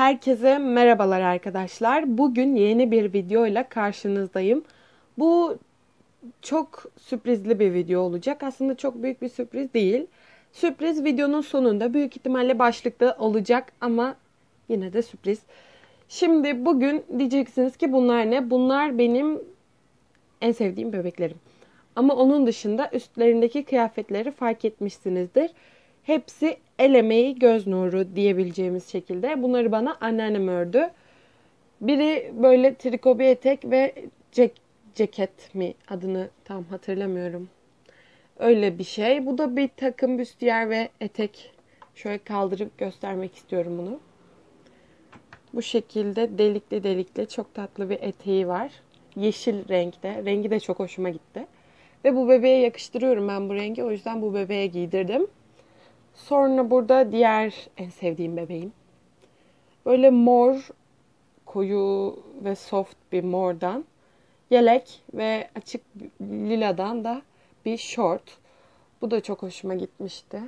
Herkese merhabalar arkadaşlar. Bugün yeni bir video ile karşınızdayım. Bu çok sürprizli bir video olacak. Aslında çok büyük bir sürpriz değil. Sürpriz videonun sonunda büyük ihtimalle başlıkta olacak ama yine de sürpriz. Şimdi bugün diyeceksiniz ki bunlar ne? Bunlar benim en sevdiğim bebeklerim. Ama onun dışında üstlerindeki kıyafetleri fark etmişsinizdir. Hepsi el emeği göz nuru diyebileceğimiz şekilde. Bunları bana anneannem ördü. Biri böyle triko bir etek ve cek ceket mi adını tam hatırlamıyorum. Öyle bir şey. Bu da bir takım büstiyer ve etek. Şöyle kaldırıp göstermek istiyorum bunu. Bu şekilde delikli delikli çok tatlı bir eteği var. Yeşil renkte. Rengi de çok hoşuma gitti. Ve bu bebeğe yakıştırıyorum ben bu rengi. O yüzden bu bebeğe giydirdim. Sonra burada diğer en sevdiğim bebeğim. Böyle mor, koyu ve soft bir mordan yelek ve açık liladan da bir short. Bu da çok hoşuma gitmişti.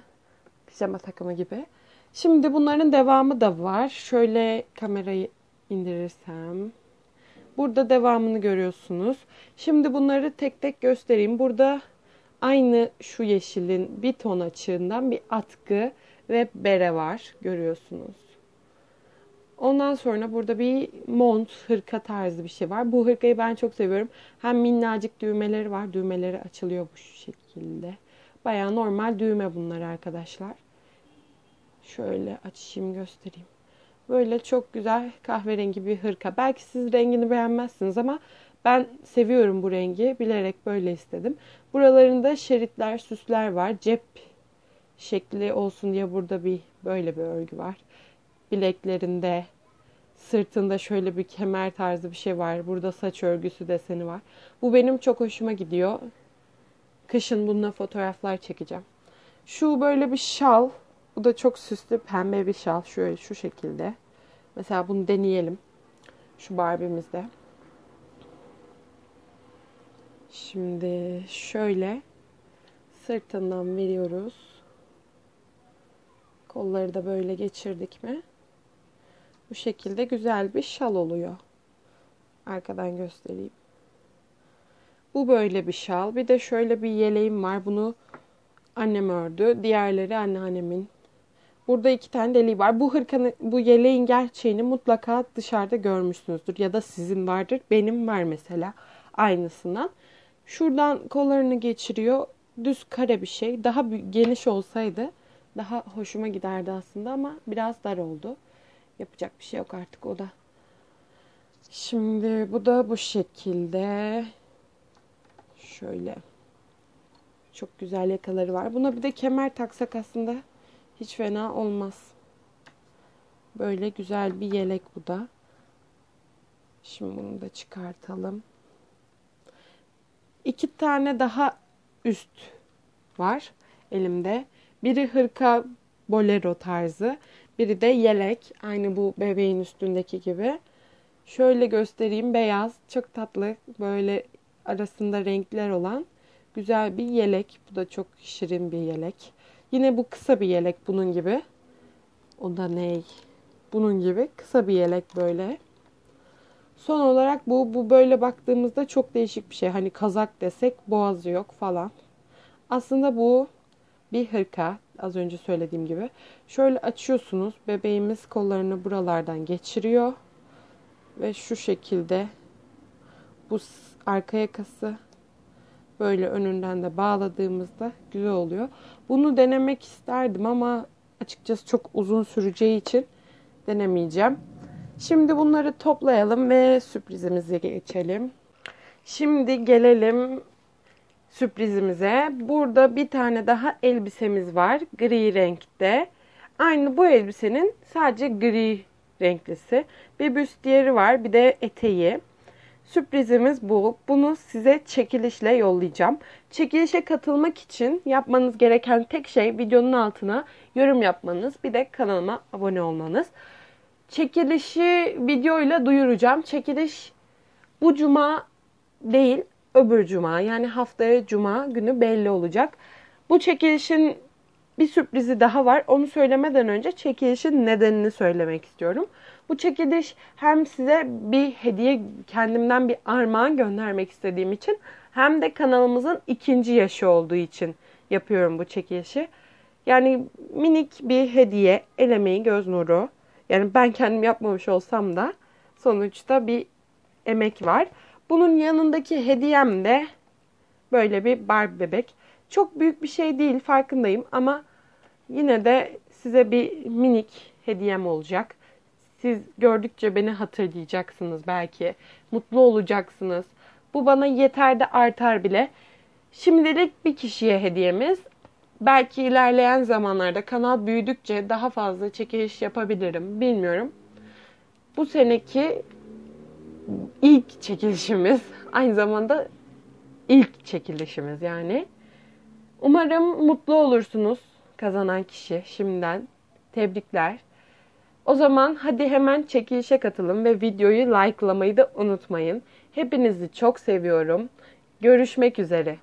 Pijama takımı gibi. Şimdi bunların devamı da var. Şöyle kamerayı indirirsem. Burada devamını görüyorsunuz. Şimdi bunları tek tek göstereyim. Burada aynı şu yeşilin bir ton açığından bir atkı ve bere var. Görüyorsunuz. Ondan sonra burada bir mont, hırka tarzı bir şey var. Bu hırkayı ben çok seviyorum. Hem minnacık düğmeleri var. Düğmeleri açılıyor bu şekilde. Baya normal düğme bunlar arkadaşlar. Şöyle açayım göstereyim. Böyle çok güzel kahverengi bir hırka. Belki siz rengini beğenmezsiniz ama ben seviyorum bu rengi. Bilerek böyle istedim. Buralarında şeritler, süsler var. Cep şekli olsun diye burada bir böyle bir örgü var. Bileklerinde, sırtında şöyle bir kemer tarzı bir şey var. Burada saç örgüsü deseni var. Bu benim çok hoşuma gidiyor. Kışın bununla fotoğraflar çekeceğim. Şu böyle bir şal. Bu da çok süslü pembe bir şal. Şöyle şu şekilde. Mesela bunu deneyelim. Şu Barbie'mizde. Şimdi şöyle sırtından veriyoruz. Kolları da böyle geçirdik mi? Bu şekilde güzel bir şal oluyor. Arkadan göstereyim. Bu böyle bir şal. Bir de şöyle bir yeleğim var. Bunu annem ördü. Diğerleri anneannemin. Burada iki tane deliği var. Bu hırkanın, bu yeleğin gerçeğini mutlaka dışarıda görmüşsünüzdür. Ya da sizin vardır. Benim var mesela. Aynısından. Şuradan kollarını geçiriyor. Düz kare bir şey. Daha geniş olsaydı daha hoşuma giderdi aslında ama biraz dar oldu. Yapacak bir şey yok artık o da. Şimdi bu da bu şekilde. Şöyle. Çok güzel yakaları var. Buna bir de kemer taksak aslında hiç fena olmaz. Böyle güzel bir yelek bu da. Şimdi bunu da çıkartalım. İki tane daha üst var elimde. Biri hırka bolero tarzı. Biri de yelek. Aynı bu bebeğin üstündeki gibi. Şöyle göstereyim. Beyaz. Çok tatlı. Böyle arasında renkler olan güzel bir yelek. Bu da çok şirin bir yelek. Yine bu kısa bir yelek bunun gibi. O da ney? Bunun gibi kısa bir yelek böyle. Son olarak bu bu böyle baktığımızda çok değişik bir şey. Hani kazak desek boğazı yok falan. Aslında bu bir hırka. Az önce söylediğim gibi. Şöyle açıyorsunuz. Bebeğimiz kollarını buralardan geçiriyor. Ve şu şekilde bu arka yakası böyle önünden de bağladığımızda güzel oluyor. Bunu denemek isterdim ama açıkçası çok uzun süreceği için denemeyeceğim. Şimdi bunları toplayalım ve sürprizimize geçelim. Şimdi gelelim sürprizimize. Burada bir tane daha elbisemiz var. Gri renkte. Aynı bu elbisenin sadece gri renklisi. Bir büstiyeri var. Bir de eteği. Sürprizimiz bu. Bunu size çekilişle yollayacağım. Çekilişe katılmak için yapmanız gereken tek şey videonun altına yorum yapmanız. Bir de kanalıma abone olmanız. Çekilişi videoyla duyuracağım. Çekiliş bu cuma değil öbür cuma yani haftaya cuma günü belli olacak. Bu çekilişin bir sürprizi daha var. Onu söylemeden önce çekilişin nedenini söylemek istiyorum. Bu çekiliş hem size bir hediye kendimden bir armağan göndermek istediğim için hem de kanalımızın ikinci yaşı olduğu için yapıyorum bu çekilişi. Yani minik bir hediye, el emeği, göz nuru. Yani ben kendim yapmamış olsam da sonuçta bir emek var. Bunun yanındaki hediyem de böyle bir Barbie bebek. Çok büyük bir şey değil farkındayım ama yine de size bir minik hediyem olacak. Siz gördükçe beni hatırlayacaksınız belki. Mutlu olacaksınız. Bu bana yeter de artar bile. Şimdilik bir kişiye hediyemiz. Belki ilerleyen zamanlarda kanal büyüdükçe daha fazla çekiliş yapabilirim. Bilmiyorum. Bu seneki ilk çekilişimiz. Aynı zamanda ilk çekilişimiz yani. Umarım mutlu olursunuz kazanan kişi şimdiden. Tebrikler. O zaman hadi hemen çekilişe katılın ve videoyu likelamayı da unutmayın. Hepinizi çok seviyorum. Görüşmek üzere.